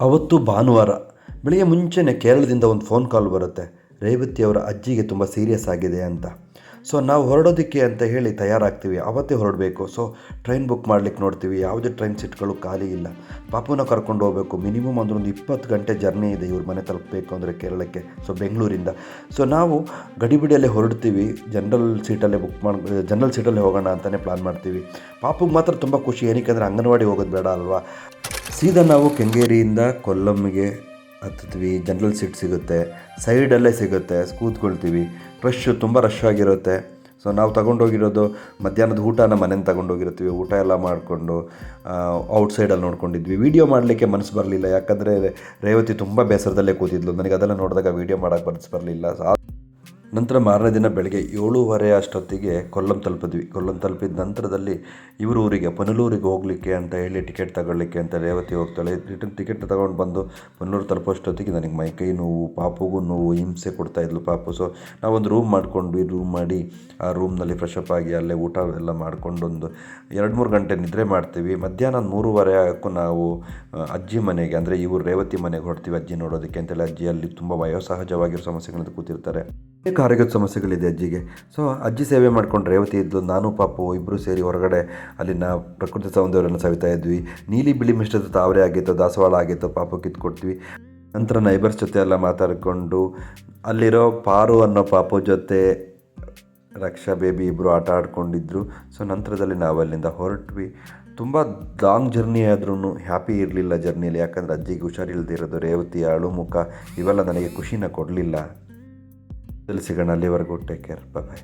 ಅವತ್ತು ಭಾನುವಾರ, ಬೆಳಗ್ಗೆ ಮುಂಚೆನೇ ಕೇರಳದಿಂದ ಒಂದು ಫೋನ್ ಕಾಲ್ ಬರುತ್ತೆ. ರೇವತಿ ಅವರ ಅಜ್ಜಿಗೆ ತುಂಬ ಸೀರಿಯಸ್ ಆಗಿದೆ ಅಂತ. ಸೊ ನಾವು ಹೊರಡೋದಕ್ಕೆ ಅಂತ ಹೇಳಿ ತಯಾರಾಗ್ತೀವಿ. ಅವತ್ತೇ ಹೊರಡಬೇಕು. ಸೊ ಟ್ರೈನ್ ಬುಕ್ ಮಾಡ್ಲಿಕ್ಕೆ ನೋಡ್ತೀವಿ. ಯಾವುದೇ ಟ್ರೈನ್ ಸೀಟ್ಗಳು ಖಾಲಿ ಇಲ್ಲ. ಪಾಪುನ ಕರ್ಕೊಂಡು ಹೋಗಬೇಕು. ಮಿನಿಮಮ್ ಅಂದ್ರೆ ಒಂದು ಇಪ್ಪತ್ತು ಗಂಟೆ ಜರ್ನಿ ಇದೆ ಇವ್ರ ಮನೆ ತಲುಪಬೇಕು ಅಂದರೆ ಕೇರಳಕ್ಕೆ. ಸೊ ಬೆಂಗಳೂರಿಂದ. ಸೊ ನಾವು ಗಡಿಬಿಡಿಯಲ್ಲೇ ಹೊರಡ್ತೀವಿ. ಜನರಲ್ ಸೀಟಲ್ಲೇ ಬುಕ್ ಮಾಡಿ ಜನರಲ್ ಸೀಟಲ್ಲೇ ಹೋಗೋಣ ಅಂತಲೇ ಪ್ಲ್ಯಾನ್ ಮಾಡ್ತೀವಿ. ಪಾಪುಗೆ ಮಾತ್ರ ತುಂಬ ಖುಷಿ. ಏನಕ್ಕೆ ಅಂದರೆ ಅಂಗನವಾಡಿ ಹೋಗೋದು ಬೇಡ ಅಲ್ವಾ? ಸೀದಾ ನಾವು ಕೆಂಗೇರಿಯಿಂದ ಕೊಲ್ಲಮ್ಗೆ ಹತ್ತಿದ್ವಿ ಜನರಲ್ ಸೀಟ್ ಸಿಗುತ್ತೆ. ಸೈಡಲ್ಲೇ ಸಿಗುತ್ತೆ. ಕೂತ್ಕೊಳ್ತೀವಿ. ರಶ್ಶು ತುಂಬ ರಶ್ ಆಗಿರುತ್ತೆ. ಸೊ ನಾವು ತಗೊಂಡೋಗಿರೋದು ಮಧ್ಯಾಹ್ನದ ಊಟನ ಮನೇಲಿ ತಗೊಂಡೋಗಿರ್ತೀವಿ. ಊಟ ಎಲ್ಲ ಮಾಡಿಕೊಂಡು ಔಟ್ಸೈಡಲ್ಲಿ ನೋಡ್ಕೊಂಡಿದ್ವಿ. ವೀಡಿಯೋ ಮಾಡಲಿಕ್ಕೆ ಮನಸ್ಸು ಬರಲಿಲ್ಲ. ಯಾಕಂದರೆ, ರೇವತಿ ತುಂಬ ಬೇಸರದಲ್ಲೇ ಕೂತಿದ್ಲು. ನನಗೆ ಅದೆಲ್ಲ ನೋಡಿದಾಗ ವೀಡಿಯೋ ಮಾಡೋಕ್ಕೆ ಮನಸ್ಸು ಬರಲಿಲ್ಲ. ನಂತರ ಮಾರನೇ ದಿನ ಬೆಳಗ್ಗೆ ಏಳೂವರೆ ಅಷ್ಟೊತ್ತಿಗೆ ಕೊಲ್ಲಂ ತಲುಪಿದ್ವಿ. ಕೊಲ್ಲಂ ತಲುಪಿದ ನಂತರದಲ್ಲಿ ಇವರು ಊರಿಗೆ ಪನಲೂರಿಗೆ ಹೋಗಲಿಕ್ಕೆ ಅಂತ ಹೇಳಿ ಟಿಕೆಟ್ ತಗೊಳ್ಳಿಕ್ಕೆ ಅಂತ ರೇವತಿ ಹೋಗ್ತಾಳೆ. ರಿಟರ್ನ್ ಟಿಕೆಟ್ ತಗೊಂಡು ಬಂದು ಪನಲೂರು ತಲುಪೋಷ್ಟೊತ್ತಿಗೆ ನನಗೆ ಮೈಕೈ ನೋವು, ಪಾಪುಗೂ ನೋವು, ಹಿಂಸೆ ಕೊಡ್ತಾ ಇದ್ಲು ಪಾಪು. ಸೊ ನಾವೊಂದು ರೂಮ್ ಮಾಡ್ಕೊಂಡ್ವಿ ರೂಮ್ ಮಾಡಿ ಆ ರೂಮ್ನಲ್ಲಿ ಫ್ರೆಶ್ ಅಪ್ ಆಗಿ ಅಲ್ಲೇ ಊಟ ಎಲ್ಲ ಮಾಡ್ಕೊಂಡು ಒಂದು ಎರಡು ಮೂರು ಗಂಟೆ ನಿದ್ರೆ ಮಾಡ್ತೀವಿ. ಮಧ್ಯಾಹ್ನ ಮೂರುವರೆ ಆಗಕ್ಕೂ ನಾವು ಅಜ್ಜಿ ಮನೆಗೆ, ಅಂದರೆ ಇವರು ರೇವತಿ ಮನೆಗೆ ಹೊಡ್ತೀವಿ ಅಜ್ಜಿ ನೋಡೋದಕ್ಕೆ ಅಂತೇಳಿ ಅಜ್ಜಿ ಅಲ್ಲಿ ತುಂಬ ವಯೋಸಹಜವಾಗಿರೋ ಸಮಸ್ಯೆಗಳಿಂದ ಕೂತಿರ್ತಾರೆ. ಅನೇಕ ಆರೋಗ್ಯದ ಸಮಸ್ಯೆಗಳಿದೆ ಅಜ್ಜಿಗೆ. ಸೊ ಅಜ್ಜಿ ಸೇವೆ ಮಾಡ್ಕೊಂಡು ರೇವತಿ ಇದ್ದು ನಾನು, ಪಾಪು ಇಬ್ಬರು ಸೇರಿ ಹೊರಗಡೆ ಅಲ್ಲಿನ ಪ್ರಕೃತಿ ಸೌಂದರ್ಯವನ್ನು ಸವಿತಾ ಇದ್ವಿ. ನೀಲಿ ಬಿಳಿ ಮಿಶ್ರದ ತಾವರೆ ಆಗಿತ್ತು, ದಾಸವಾಳ ಆಗಿತ್ತು, ಪಾಪು ಕಿತ್ಕೊಡ್ತೀವಿ ನಂತರ ನೈಬರ್ಸ್ ಜೊತೆ ಎಲ್ಲ ಮಾತಾಡಿಕೊಂಡು ಅಲ್ಲಿರೋ ಪಾರು ಅನ್ನೋ ಪಾಪು ಜೊತೆ ರಕ್ಷಾ ಬೇಬಿ ಇಬ್ಬರು ಆಟ ಆಡ್ಕೊಂಡಿದ್ರು. ಸೊ ನಂತರದಲ್ಲಿ ನಾವು ಅಲ್ಲಿಂದ ಹೊರಟ್ವಿ. ತುಂಬ ಲಾಂಗ್ ಜರ್ನಿ ಆದ್ರೂ ಹ್ಯಾಪಿ ಇರಲಿಲ್ಲ ಜರ್ನಿಯಲ್ಲಿ. ಯಾಕಂದರೆ ಅಜ್ಜಿಗೆ ಹುಷಾರಿಲ್ಲದೆ ಇರೋದು, ರೇವತಿ ಅಳು ಮುಖ ಇವೆಲ್ಲ ನನಗೆ ಖುಷಿನ ಕೊಡಲಿಲ್ಲ. ಸಿಗೋಣ ಅಲ್ಲಿವರೆಗೂ ಟೇಕ್ ಕೇರ್ ಬಾಯ್